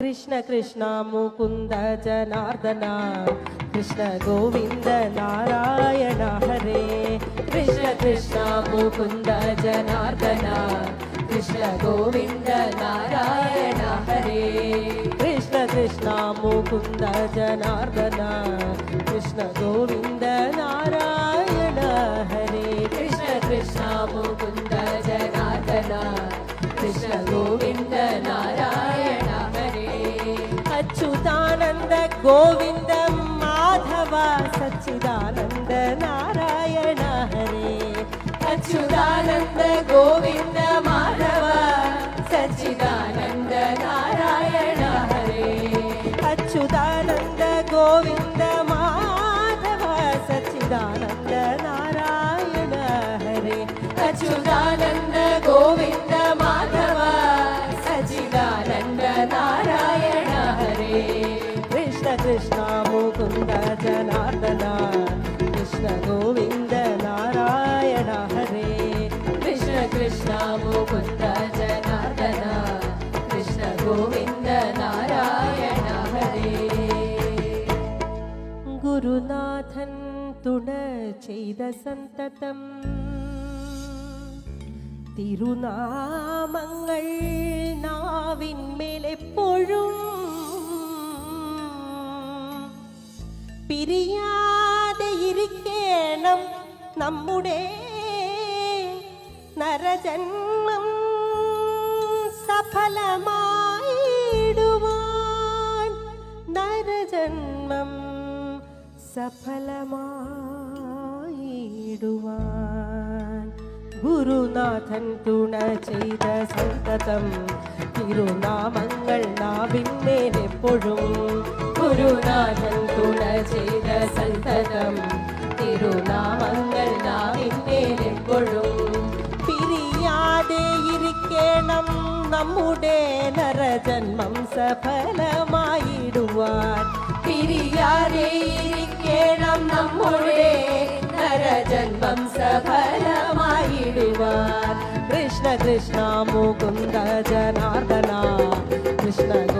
കൃഷ്ണ കൃഷ്ണ മുകുന്ദ ജനാർദ്ദന കൃഷ്ണ ഗോവിന്ദ നാരായണ ഹരേ കൃഷ്ണ കൃഷ്ണ മുകുന്ദ ജനാർദ്ദന കൃഷ്ണ ഗോവിന്ദ നാരായണ ഹരേ കൃഷ്ണ കൃഷ്ണ മുകുന്ദ ജനാർദ്ദന കൃഷ്ണ ഗോവിന്ദ ഗോവിന്ദ മാധവ സച്ചിദാനന്ദ നാരായണ ഹരേ. അച്യുതാനന്ദ കൃഷ്ണ കൃഷ്ണ മുകുന്ദ ജനാർദ്ദന കൃഷ്ണ ഗോവിന്ദ നാരായണ ഹരേ. കൃഷ്ണ കൃഷ്ണ മുകുന്ദ ജനാർദ്ദന കൃഷ്ണ ഗോവിന്ദ നാരായണ ഹരേ. ഗുരുനാഥൻ തുണ ചെയ്ത സന്തതം തിരുനാമങ്ങൾ നാവിന്മേലെപ്പോഴും പിരിയാതെ ഇരിക്കണം നമ്മുടെ നരജന്മം സഫലമായിടുവാൻ. നരജന്മം സഫലമായിടുവാൻ. ഗുരുനാഥൻ തുണ ചെയ്ത സന്തതം തിരുനാമങ്ങൾ നാവിന്മേലെപ്പോഴും ഗുരുനാഥൻ തുണ ചെയ്ത സന്തതം. തിരുനാമങ്ങൾ നാവിന്മേലെപ്പോഴും പിരിയാതെ ഇരിക്കണം. നമ്മുടെ നരജന്മം സഫലമായിടുവാൻ. പിരിയാതെ ഇരിക്കണം. നമ്മുടെ നരജന്മം സഫലമായിടുവാൻ. കൃഷ്ണ കൃഷ്ണ മുകുന്ദ ജനാർദ്ദന. കൃഷ്ണ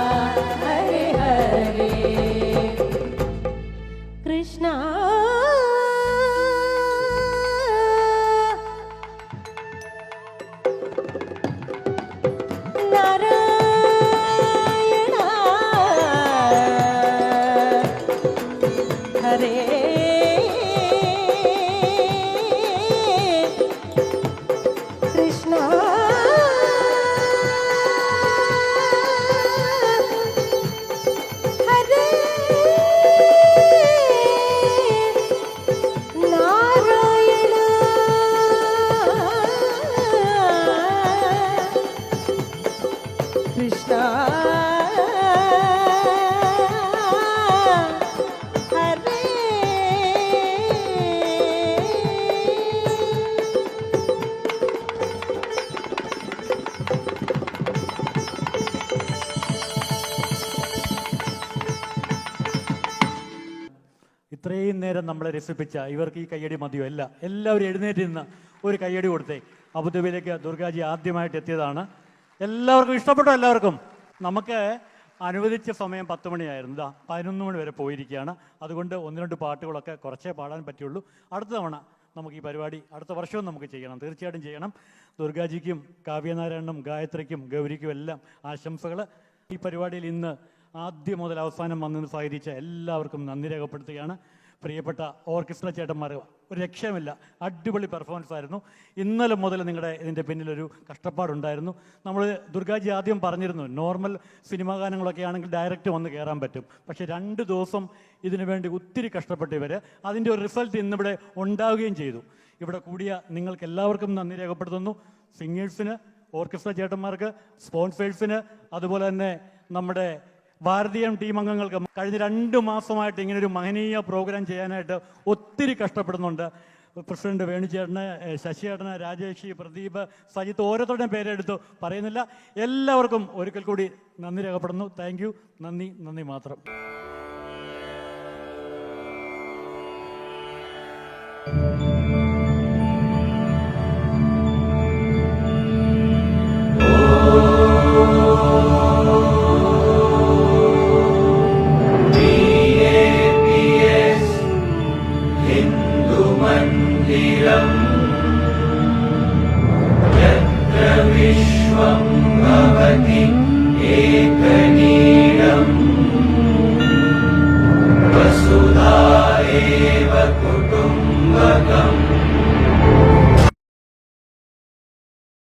കൃഷ്ണ ഇത്രയും നേരം നമ്മളെ രസിപ്പിച്ച ഇവർക്ക് ഈ കയ്യടി മതിയോ? അല്ല. എല്ലാവരും എഴുന്നേറ്റ് നിന്ന് ഒരു കയ്യടി കൊടുത്തേ. അബുദാബിയിലേക്ക് ദുർഗാജി ആദ്യമായിട്ട് എത്തിയതാണ്. എല്ലാവർക്കും ഇഷ്ടപ്പെട്ടോ? എല്ലാവർക്കും? നമുക്ക് അനുവദിച്ച സമയം പത്ത് മണിയായിരുന്നു. ഇതാ പതിനൊന്ന് മണി വരെ പോയിരിക്കുകയാണ്. അതുകൊണ്ട് ഒന്ന് രണ്ട് പാട്ടുകളൊക്കെ കുറച്ചേ പാടാൻ പറ്റുള്ളൂ. അടുത്ത തവണ നമുക്ക് ഈ പരിപാടി അടുത്ത വർഷവും നമുക്ക് ചെയ്യണം. തീർച്ചയായിട്ടും ചെയ്യണം. ദുർഗാജിക്കും കാവ്യനാരായണനും ഗായത്രിക്കും ഗൗരിക്കും എല്ലാം ആശംസകൾ ഈ പരിപാടിയിൽ ഇന്ന് ആദ്യം മുതൽ അവസാനം വന്ന് സഹകരിച്ച എല്ലാവർക്കും നന്ദി രേഖപ്പെടുത്തുകയാണ്. പ്രിയപ്പെട്ട ഓർക്കസ്ട്ര ചേട്ടന്മാർ ഒരു രക്ഷയുമില്ല. അടിപൊളി പെർഫോമൻസ് ആയിരുന്നു. ഇന്നലെ മുതൽ നിങ്ങളുടെ ഇതിന്റെ പിന്നിലൊരു കഷ്ടപ്പാടുണ്ടായിരുന്നു. നമ്മൾ ദുർഗാജി ആദ്യം പറഞ്ഞിരുന്നു നോർമൽ സിനിമാ ഗാനങ്ങളൊക്കെ ആണെങ്കിൽ ഡയറക്റ്റ് വന്ന് കയറാൻ പറ്റും. പക്ഷേ രണ്ട് ദിവസം ഇതിനു വേണ്ടി ഒത്തിരി കഷ്ടപ്പെട്ട് ഇവർ അതിന്റെ ഒരു റിസൾട്ട് ഇന്നിവിടെ ഉണ്ടാവുകയും ചെയ്തു. ഇവിടെ കൂടിയ നിങ്ങൾക്ക് എല്ലാവർക്കും നന്ദി രേഖപ്പെടുത്തുന്നു. സിംഗേഴ്സിന് ഓർക്കസ്ട്ര ചേട്ടന്മാർക്ക് സ്പോൺസേഴ്സിന് അതുപോലെ തന്നെ നമ്മുടെ ഭാരതീയം ടീം അംഗങ്ങൾക്ക് കഴിഞ്ഞ രണ്ട് മാസമായിട്ട് ഇങ്ങനെ ഒരു മഹനീയ പ്രോഗ്രാം ചെയ്യാനായിട്ട് ഒത്തിരി കഷ്ടപ്പെടുന്നുണ്ട്. പ്രസിഡന്റ് വേണുചേട്ടന് ശശിയേട്ടന് രാജേഷി പ്രദീപ് സജിത്ത് ഓരോരുത്തരുടെയും പേരെടുത്തു. പറയുന്നില്ല. എല്ലാവർക്കും ഒരിക്കൽ കൂടി നന്ദി രേഖപ്പെടുന്നു. താങ്ക് നന്ദി. നന്ദി മാത്രം. Thank you. Amen.